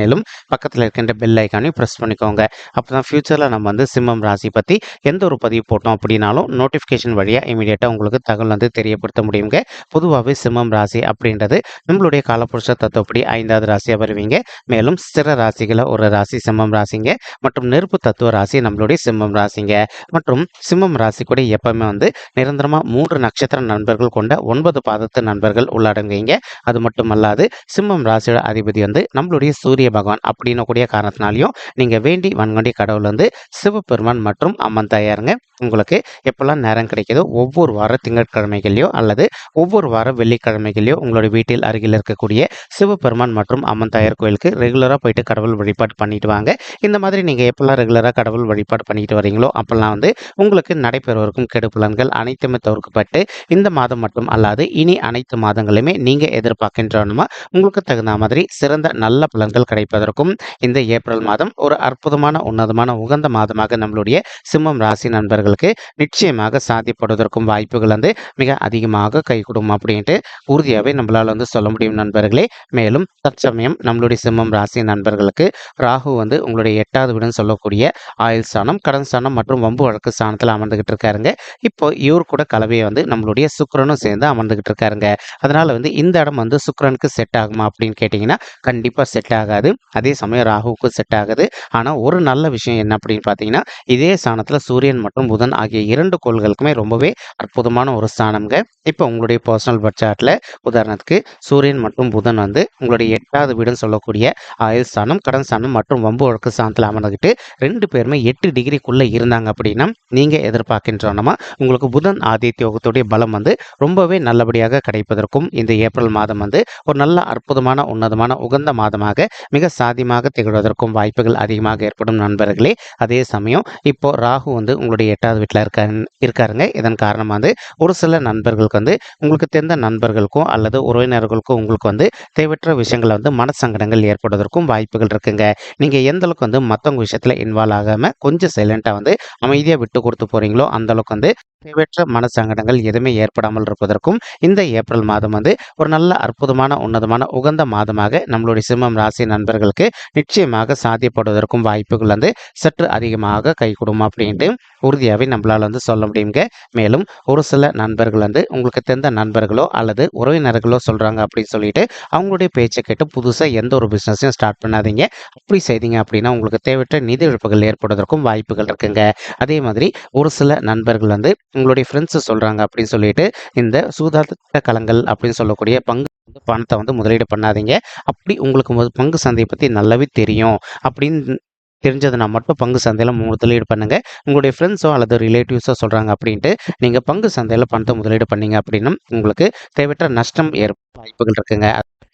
மேலும் பக்கத்தில் இருக்கின்ற பெல் ஐக்கானையும் ப்ரெஸ் பண்ணிக்கோங்க. அப்போ தான் ஃப்யூச்சரில் நம்ம வந்து சிம்மம் ராசி பற்றி எந்த ஒரு பதிவு போட்டோம் அப்படின்னாலும் நோட்டிஃபிகேஷன் வழியாக இமீடியட்டாக உங்களுக்கு தகவல் வந்து தெரியப்படுத்த முடியுங்க. பொதுவாகவே சிம்மம் ராசி அப்படின்றது நம்மளுடைய காலப்புருஷ தத்துவப்படி ஐந்தாவது ராசியாக வருவீங்க. மேலும் ஸ்திர ராசிகளை ஒரு ராசி சிம்மம் ராசிங்க. மற்றும் நெருப்பு தத்துவ ராசி நம்மளுடைய சிம்மம் ராசிங்க. மற்றும் சிம்மம் ராசி கூட எப்பவுமே வந்து நிரந்தரமாக மூன்று நட்சத்திர நண்பர்கள் கொண்ட ஒன்பது பாதத்து நண்பர்கள் உள்ளடங்குவீங்க. அது மட்டும் அல்லாது சிம்மம் ராசியோட அதிபதி வந்து நம்மளுடைய சூரிய பகவான் அப்படின்னு கூடிய காரணத்தினாலையும் நீங்கள் வேண்டி வன்கொண்டி கடவுள் வந்து சிவபெருமான் மற்றும் அம்மன் தாயாருங்க. உங்களுக்கு எப்போல்லாம் நேரம் கிடைக்கிதோ ஒவ்வொரு வார திங்கட்கிழமைகளையோ அல்லது ஒவ்வொரு வார வெள்ளிக்கிழமைகளையோ உங்களுடைய வீட்டில் அருகில் இருக்கக்கூடிய சிவபெருமான் மற்றும் அம்மன் தாயார் கோயிலுக்கு ரெகுலராக போயிட்டு கடவுள் வழிபாடு பண்ணிட்டு வாங்க. இந்த மாதிரி நீங்கள் எப்போல்லாம் ரெகுலராக கடவுள் வழிபாடு பண்ணிட்டு வரீங்களோ அப்போல்லாம் வந்து உங்களுக்கு நடைபெறுவதற்கும் கெடு பலன்கள் அனைத்துமே தவிர்க்கப்பட்டு இந்த மாதம் மட்டும் அல்லாது இனி அனைத்து மாதங்களுமே நீங்கள் எதிர்பார்க்கின்றனமா உங்களுக்கு தகுந்த மாதிரி சிறந்த நல்ல பலன்கள் கிடைப்பதற்கும் இந்த ஏப்ரல் மாதம் ஒரு அற்புதமான உன்னதமான உகந்த மாதமாக நம்மளுடைய சிம்மம் ராசி நண்பர்களுக்கு நிச்சயமாக சாத்தியப்படுவதற்கும் வாய்ப்புகள் வந்து மிக அதிகமாக கை கொடுக்கும் அப்படின்ட்டு உறுதியாகவே நம்மளால் வந்து சொல்ல முடியும் நண்பர்களே. மேலும் தற்சமயம் நம்மளுடைய சிம்மம் ராசி நண்பர்களுக்கு ராகு வந்து உங்களுடைய எட்டாவது வீடுன்னு சொல்லக்கூடிய ஆயுள் ஸ்தானம் கடன் ஸ்தானம் மற்றும் வம்பு வழக்கு ஸ்தானத்தில் அமர்ந்துகிட்டு இருக்காருங்க. இப்போ இவர் கூட கலவையை வந்து நம்மளுடைய சுக்கிரனும் சேர்ந்து அமர்ந்துகிட்டு இருக்காருங்க. அதனால வந்து இந்த இடம் வந்து சுக்கரனுக்கு செட் ஆகுமா அப்படின்னு கேட்டிங்கன்னா கண்டிப்பாக செட் ஆகாது. அதே சமயம் ராகுவுக்கு செட் ஆகுது. ஆனால் ஒரு நல்ல விஷயம் என்ன அப்படின்னு பார்த்தீங்கன்னா இதே ஸ்தானத்தில் சூரியன் மற்றும் புதன் ஆகிய இரண்டு கோள்களுக்குமே ரொம்பவே அற்புதமான ஒரு ஸ்தானம்ங்க. இப்போ உங்களுடைய பர்சனல் பட்ஜெட்டில் உதாரணத்துக்கு சூரியன் மற்றும் புதன் வந்து உங்களுடைய எட்டாவது வீடுன்னு சொல்லக்கூடிய ஆயுள் ஸ்தானம் கடன் ஸ்தானம் மற்றும் வம்பு வழக்கு ஸ்தானத்தில் அமர்ந்துக்கிட்டு ரெண்டு பேருமே எட்டு டிகிரிக்குள்ளே இருந்தாங்க அப்படின்னா நீங்கள் எதிர்பார்க்கின்றோன்னா உங்களுக்கு புதன் ஆதித்ய யோகத்துடைய பலம் வந்து ரொம்பவே நல்லபடியாக கிடைப்பதற்கும் இந்த ஏப்ரல் மாதம் வந்து ஒரு நல்ல அற்புதமான உன்னதமான உகந்த மாதமாக மிக சாதியமாக திகழ்வதற்கும் வாய்ப்புகள் அதிகமாக ஏற்படும் நண்பர்களே. அதே சமயம் இப்போ ராகு வந்து உங்களுடைய எட்டாவது வீட்டில் இருக்க இருக்காருங்க. இதன் காரணமாக வந்து ஒரு சில நண்பர்களுக்கு வந்து உங்களுக்கு தெரிந்த நண்பர்களுக்கும் அல்லது உறவினர்களுக்கும் உங்களுக்கு வந்து தேவையற்ற விஷயங்களை வந்து மனசங்கடங்கள் ஏற்படுவதற்கும் வாய்ப்புகள் இருக்குங்க. நீங்கள் எந்த அளவுக்கு வந்து மற்றவங்க விஷயத்தில் இன்வால்வ் ஆகாமல் கொஞ்சம் சைலண்ட்டாக வந்து அமைதியாக விட்டு கொடுத்து போகிறீங்களோ அந்த அளவுக்கு வந்து தேவையற்ற மனசங்கடங்கள் எதுவுமே ஏற்படாமல் இருப்பதற்கும் இந்த ஏப்ரல் மாதம் வந்து ஒரு நல்ல அற்புதமான உன்னதமான உகந்த மாதமாக நம்மளுடைய சிம்மம் ராசி நண்பர்களுக்கு நிச்சயமாக சாத்தியப்படுவதற்கும் வாய்ப்புகள் வந்து சற்று அதிகமாக கைகூடும் அப்படின்ட்டு உறுதியாகவே நம்மளால் வந்து சொல்ல முடியுங்க மேலும் ஒரு சில நண்பர்கள் வந்து உங்களுக்கு தெரிந்த நண்பர்களோ அல்லது உறவினர்களோ சொல்கிறாங்க அப்படின்னு சொல்லிட்டு அவங்களுடைய பேச்சை கேட்டு புதுசாக எந்த ஒரு பிஸ்னஸையும் ஸ்டார்ட் பண்ணாதீங்க. அப்படி செய்தீங்க அப்படின்னா உங்களுக்கு தேவையற்ற நிதி இழப்புகள் ஏற்படுவதற்கும் வாய்ப்புகள் இருக்குங்க. அதே மாதிரி ஒரு சில நண்பர்கள் வந்து உங்களுடைய ஃப்ரெண்ட்ஸ் சொல்கிறாங்க அப்படின்னு சொல்லிட்டு இந்த சூதாட்ட கலங்கள் அப்படின்னு சொல்லக்கூடிய பங்கு பணத்தை வந்து முதலீடு பண்ணாதீங்க. அப்படி உங்களுக்கு பங்கு சந்தையை பற்றி நல்லாவே தெரியும். அப்படின்னு தெரிஞ்சதுனா மட்டும் பங்கு சந்தையில் முதலீடு பண்ணுங்கள் உங்களுடைய ஃப்ரெண்ட்ஸோ அல்லது ரிலேட்டிவ்ஸோ சொல்கிறாங்க அப்படின்ட்டு நீங்கள் பங்கு சந்தையில் பணத்தை முதலீடு பண்ணீங்க அப்படின்னா உங்களுக்கு தேவையற்ற நஷ்டம் ஏற் வாய்ப்புகள் இருக்குங்க.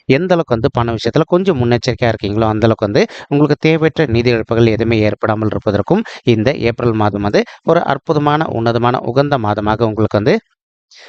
எந்த அளவுக்கு வந்து பண விஷயத்தில் கொஞ்சம் முன்னெச்சரிக்கையாக இருக்கீங்களோ அந்த அளவுக்கு வந்து உங்களுக்கு தேவையற்ற நிதி இழப்புகள் எதுவுமே ஏற்படாமல் இருப்பதற்கும் இந்த ஏப்ரல் மாதம் வந்து ஒரு அற்புதமான உன்னதமான உகந்த மாதமாக உங்களுக்கு வந்து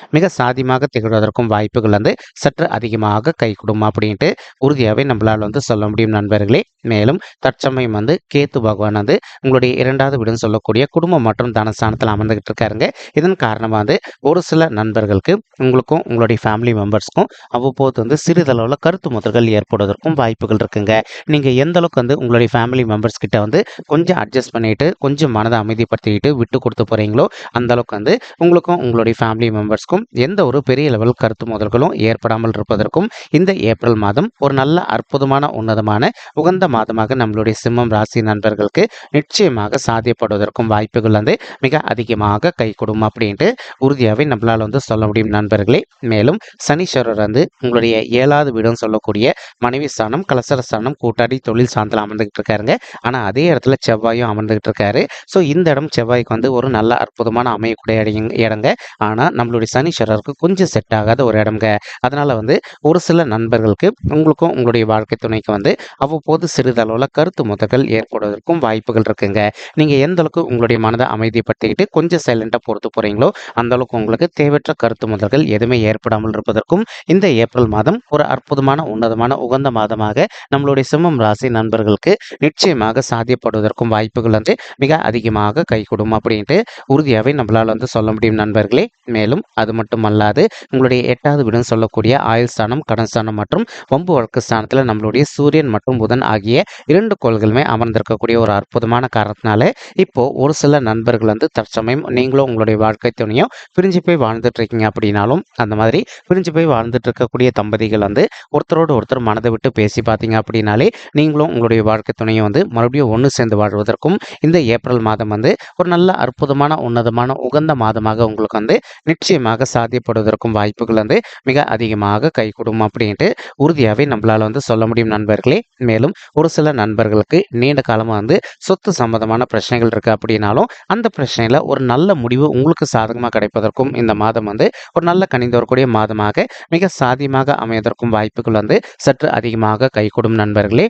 மிக சாதியமாக திகழ்வதற்கும் வாய்ப்புகள் வந்து சற்று அதிகமாக கை கொடுமா அப்படின்ட்டு உறுதியாகவே நம்மளால் வந்து சொல்ல முடியும் நண்பர்களே. மேலும் தற்சமயம் வந்து கேத்து பகவான் வந்து உங்களுடைய இரண்டாவது வீடுன்னு சொல்லக்கூடிய குடும்பம் மற்றும் தனஸ்தானத்தில் அமர்ந்துகிட்டு இருக்காருங்க. இதன் காரணமாக வந்து ஒரு சில நண்பர்களுக்கு உங்களுக்கும் உங்களுடைய ஃபேமிலி மெம்பர்ஸ்க்கும் அவ்வப்போது வந்து சிறிதளவில் கருத்து முதல்கள் ஏற்படுவதற்கும் வாய்ப்புகள் இருக்குங்க. நீங்கள் எந்த அளவுக்கு வந்து உங்களுடைய ஃபேமிலி மெம்பர்ஸ் கிட்ட வந்து கொஞ்சம் அட்ஜஸ்ட் பண்ணிட்டு கொஞ்சம் மனதை அமைதிப்படுத்திக்கிட்டு விட்டு கொடுத்து போகிறீங்களோ அந்த அளவுக்கு வந்து உங்களுக்கும் உங்களுடைய ஃபேமிலி மெம்பர்ஸ்க்கும் எந்த ஒரு பெரிய லெவல் கருத்து முதல்களும் ஏற்படாமல் இருப்பதற்கும் இந்த ஏப்ரல் மாதம் ஒரு நல்ல அற்புதமான உன்னதமான உகந்த மாதமாக நம்மளுடைய சிம்மம் ராசி நண்பர்களுக்கு நிச்சயமாக சாத்தியப்படுவதற்கும் வாய்ப்புகள் வந்து மிக அதிகமாக கை கொடுக்கும் அப்படின்ட்டு உறுதியாகவே நம்மளால் வந்து சொல்ல முடியும் நண்பர்களே. மேலும் சனீஸ்வரர் வந்து உங்களுடைய ஏழாவது வீடுன்னு சொல்லக்கூடிய மனைவி ஸ்தானம் கலசர ஸ்தானம் கூட்டாடி தொழில் சார்ந்தில் அமர்ந்துகிட்டு இருக்காருங்க. ஆனால் அதே இடத்துல செவ்வாயும் அமர்ந்துகிட்டு இருக்காரு. ஸோ இந்த இடம் செவ்வாய்க்கு வந்து ஒரு நல்ல அற்புதமான அமையக்கூடிய இடங்க இடங்க. ஆனால் நம்மளுடைய சனீஸ்வரருக்கு கொஞ்சம் செட் ஆகாத ஒரு இடம்ங்க. அதனால் வந்து ஒரு சில நண்பர்களுக்கு உங்களுக்கும் உங்களுடைய வாழ்க்கை துணைக்கு வந்து அவ்வப்போது சிறிதளவில் கருத்து முதல்கள் ஏற்படுவதற்கும் வாய்ப்புகள் இருக்குங்க. நீங்கள் எந்த அளவுக்கு உங்களுடைய மனதை அமைதிப்படுத்திக்கிட்டு கொஞ்சம் சைலண்டாக பொறுத்து போகிறீங்களோ அந்த அளவுக்கு உங்களுக்கு தேவையற்ற கருத்து முதல்கள் எதுவுமே ஏற்படாமல் இருப்பதற்கும் இந்த ஏப்ரல் மாதம் ஒரு அற்புதமான உன்னதமான உகந்த மாதமாக நம்மளுடைய சிம்மம் ராசி நண்பர்களுக்கு நிச்சயமாக சாத்தியப்படுவதற்கும் வாய்ப்புகள் வந்து மிக அதிகமாக கைகூடும் அப்படின்ட்டு உறுதியாகவே நம்மளால் வந்து சொல்ல முடியும் நண்பர்களே. மேலும் அது மட்டும் அல்லாது உங்களுடைய எட்டாவது வீடுன்னு சொல்லக்கூடிய ஆயுள் ஸ்தானம் கடன் ஸ்தானம் மற்றும் வம்பு வழக்கு ஸ்தானத்தில் நம்மளுடைய சூரியன் மற்றும் புதன் ஆகிய இரண்டு கோள்களுமே அமர்ந்திருக்கக்கூடிய ஒரு அற்புதமான காரணத்தினால இப்போ ஒரு சில நண்பர்கள் வந்து தற்சமயம் நீங்களும் உங்களுடைய வாழ்க்கை துணையும் பிரிஞ்சு போய் வாழ்ந்துட்டு இருக்கீங்க அப்படின்னாலும் அந்த மாதிரி பிரிஞ்சு போய் வாழ்ந்துட்டு இருக்கக்கூடிய தம்பதிகள் வந்து ஒருத்தரோடு ஒருத்தர் மனதை விட்டு பேசி பார்த்தீங்க அப்படின்னாலே நீங்களும் உங்களுடைய வாழ்க்கை துணையை வந்து மறுபடியும் ஒன்று சேர்ந்து வாழ்வதற்கும் இந்த ஏப்ரல் மாதம் வந்து ஒரு நல்ல அற்புதமான உன்னதமான உகந்த மாதமாக உங்களுக்கு வந்து நிச்சயமாக சாத்தியப்படுவதற்கும் வாய்ப்புகள் வந்து மிக அதிகமாக கைகூடும் அப்படின்ட்டு உறுதியாகவே நம்மளால் வந்து சொல்ல முடியும் நண்பர்களே. மேலும் ஒரு சில நண்பர்களுக்கு நீண்ட காலமாக வந்து சொத்து சம்பந்தமான பிரச்சனைகள் இருக்குது அப்படின்னாலும் அந்த பிரச்சனையில் ஒரு நல்ல முடிவு உங்களுக்கு சாதகமாக கிடைப்பதற்கும் இந்த மாதம் வந்து ஒரு நல்ல கணிந்து வரக்கூடிய மாதமாக மிக சாதியமாக அமைவதற்கும் வாய்ப்புகள் வந்து சற்று அதிகமாக கைகூடும் நண்பர்களே.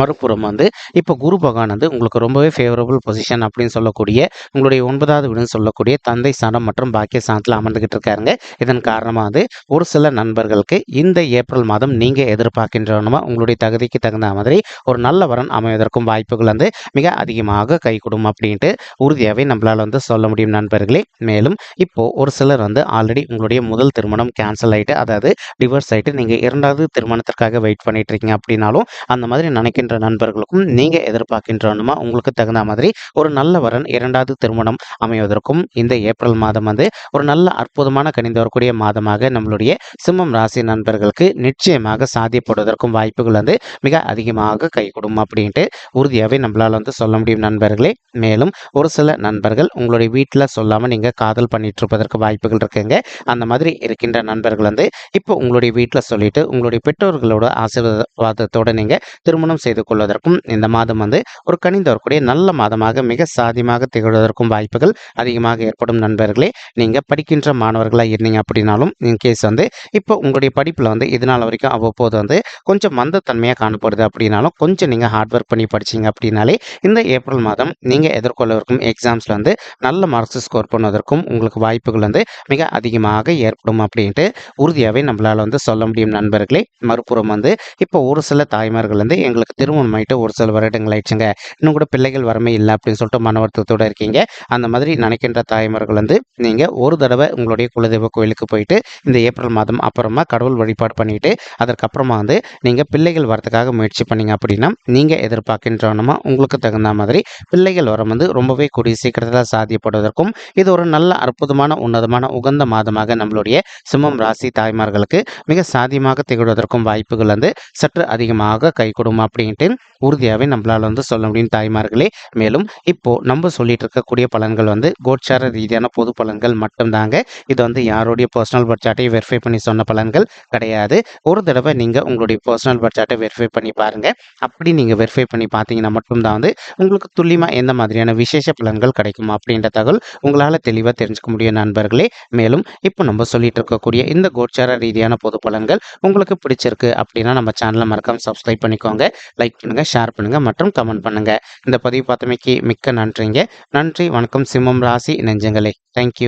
மறுபுறம் வந்து இப்போ குரு பகவான் வந்து உங்களுக்கு ரொம்பவே ஃபேவரபுள் பொசிஷன் அப்படின்னு சொல்லக்கூடிய உங்களுடைய ஒன்பதாவது வீடுன்னு சொல்லக்கூடிய தந்தை சாணம் மற்றும் பாக்கிய சாணத்தில் அமர்ந்துகிட்டு இருக்காருங்க. இதன் காரணமாக வந்து ஒரு சில நண்பர்களுக்கு இந்த ஏப்ரல் மாதம் நீங்கள் எதிர்பார்க்கின்றவனுமா உங்களுடைய தகுதிக்கு தகுந்த மாதிரி ஒரு நல்ல வரன் அமைவதற்கும் வாய்ப்புகள் வந்து மிக அதிகமாக கைகூடும் அப்படின்ட்டு உறுதியாகவே நம்மளால் வந்து சொல்ல முடியும் நண்பர்களே. மேலும் இப்போது ஒரு சிலர் வந்து ஆல்ரெடி உங்களுடைய முதல் திருமணம் கேன்சல் ஆகிட்டு அதாவது டிவோர்ஸ் ஆகிட்டு நீங்கள் இரண்டாவது திருமணத்திற்காக வெயிட் பண்ணிட்டு இருக்கீங்க அப்படின்னாலும் அந்த மாதிரி எதிர்பார்க்கின்ற நண்பர்களுக்கும் நீங்கள் எதிர்பார்க்கின்றனமா உங்களுக்கு தகுந்த மாதிரி ஒரு நல்ல வரன் இரண்டாவது திருமணம் அமைவதற்கும் இந்த ஏப்ரல் மாதம் வந்து ஒரு நல்ல அற்புதமான கணிந்து வரக்கூடிய மாதமாக நம்மளுடைய சிம்மம் ராசி நண்பர்களுக்கு நிச்சயமாக சாத்தியப்படுவதற்கும் வாய்ப்புகள் வந்து மிக அதிகமாக கைகூடும் அப்படின்ட்டு உறுதியாகவே நம்மளால் வந்து சொல்ல முடியும் நண்பர்களே. மேலும் ஒரு சில நண்பர்கள் உங்களுடைய வீட்டில் சொல்லாமல் நீங்கள் காதல் பண்ணிட்டு இருப்பதற்கு வாய்ப்புகள் இருக்குங்க. அந்த மாதிரி இருக்கின்ற நண்பர்கள் வந்து இப்போ உங்களுடைய வீட்டில் சொல்லிட்டு உங்களுடைய பெற்றோர்களோட ஆசீர்வாதத்தோட நீங்கள் திருமணம் செய்து கொள்வதற்கும் இந்த மாதம் வந்து ஒரு கணிந்து வரக்கூடிய நல்ல மாதமாக மிக சாதியமாக திகழ்வதற்கும் வாய்ப்புகள் அதிகமாக ஏற்படும் நண்பர்களே. நீங்கள் படிக்கின்ற மாணவர்களாக இருந்தீங்க அப்படின்னாலும் இன்கேஸ் வந்து இப்போ உங்களுடைய படிப்பில் வந்து இதனால் வரைக்கும் அவ்வப்போது வந்து கொஞ்சம் மந்தத்தன்மையாக காணப்படுது அப்படின்னாலும் கொஞ்சம் நீங்கள் ஹார்ட் ஒர்க் பண்ணி படிச்சீங்க அப்படின்னாலே இந்த ஏப்ரல் மாதம் நீங்கள் எதிர்கொள்ளவிருக்கும் எக்ஸாம்ஸில் வந்து நல்ல மார்க்ஸ் ஸ்கோர் பண்ணுவதற்கும் உங்களுக்கு வாய்ப்புகள் வந்து மிக அதிகமாக ஏற்படும் அப்படின்ட்டு உறுதியாகவே நம்மளால் வந்து சொல்ல முடியும் நண்பர்களே. மறுபுறம் வந்து இப்போ ஒரு சில தாய்மார்கள் வந்து எங்களுக்கு திருமணம் ஒரு சில வருடங்கள் ஆயிடுச்சுங்க. இன்னும் கூட பிள்ளைகள் வரமே இல்லை அப்படின்னு சொல்லிட்டு மனவர்த்தத்தோட இருக்கீங்க. அந்த மாதிரி நினைக்கின்ற தாய்மார்கள் வந்து நீங்கள் ஒரு தடவை உங்களுடைய குலதெய்வ கோயிலுக்கு போயிட்டு இந்த ஏப்ரல் மாதம் அப்புறமா கடவுள் வழிபாடு பண்ணிட்டு அதற்கப்புறமா வந்து நீங்கள் பிள்ளைகள் வரத்துக்காக முயற்சி பண்ணீங்க அப்படின்னா நீங்கள் எதிர்பார்க்கின்றனமா உங்களுக்கு தகுந்த மாதிரி பிள்ளைகள் வரம் வந்து ரொம்பவே கூடிய சீக்கிரத்தில் சாத்தியப்படுவதற்கும் இது ஒரு நல்ல அற்புதமான உன்னதமான உகந்த மாதமாக நம்மளுடைய சிம்மம் ராசி தாய்மார்களுக்கு மிக சாதியமாக திகழ்வதற்கும் வாய்ப்புகள் வந்து சற்று அதிகமாக கைகூடும். அப்படின்ட்டு உறுதியாகவே நம்மளால் வந்து சொல்ல முடியும் தாய்மார்களே. மேலும் இப்போது நம்ம சொல்லிட்டு இருக்கக்கூடிய பலன்கள் வந்து கோட்சார ரீதியான பொது பலன்கள் மட்டும்தாங்க. இது வந்து யாருடைய பர்சனல் பட்ஜெட்டையும் வெரிஃபை பண்ணி சொன்ன பலன்கள் கிடையாது. ஒரு தடவை நீங்கள் உங்களுடைய பர்சனல் பட்ஜெட்டை வெரிஃபை பண்ணி பாருங்கள் அப்படி நீங்கள் வெரிஃபை பண்ணி பார்த்தீங்கன்னா மட்டும்தான் வந்து உங்களுக்கு துல்லியமாக எந்த மாதிரியான விசேஷ பலன்கள் கிடைக்கும் அப்படின்ற தகவல் உங்களால் தெளிவாக தெரிஞ்சுக்க முடியும் நண்பர்களே. மேலும் இப்போ நம்ம சொல்லிட்டு இருக்கக்கூடிய இந்த கோட்சார ரீதியான பொது பலன்கள் உங்களுக்கு பிடிச்சிருக்கு அப்படின்னா நம்ம சேனலை மறக்காம சப்ஸ்கிரைப் பண்ணிக்கோங்க. லைக் பண்ணுங்க ஷேர் பண்ணுங்க மற்றும் கமெண்ட் பண்ணுங்க. இந்த பதிவு பார்த்தமைக்கு மிக்க நன்றிங்க. நன்றி வணக்கம். சிம்மம் ராசி நெஞ்சங்களே தேங்க்யூ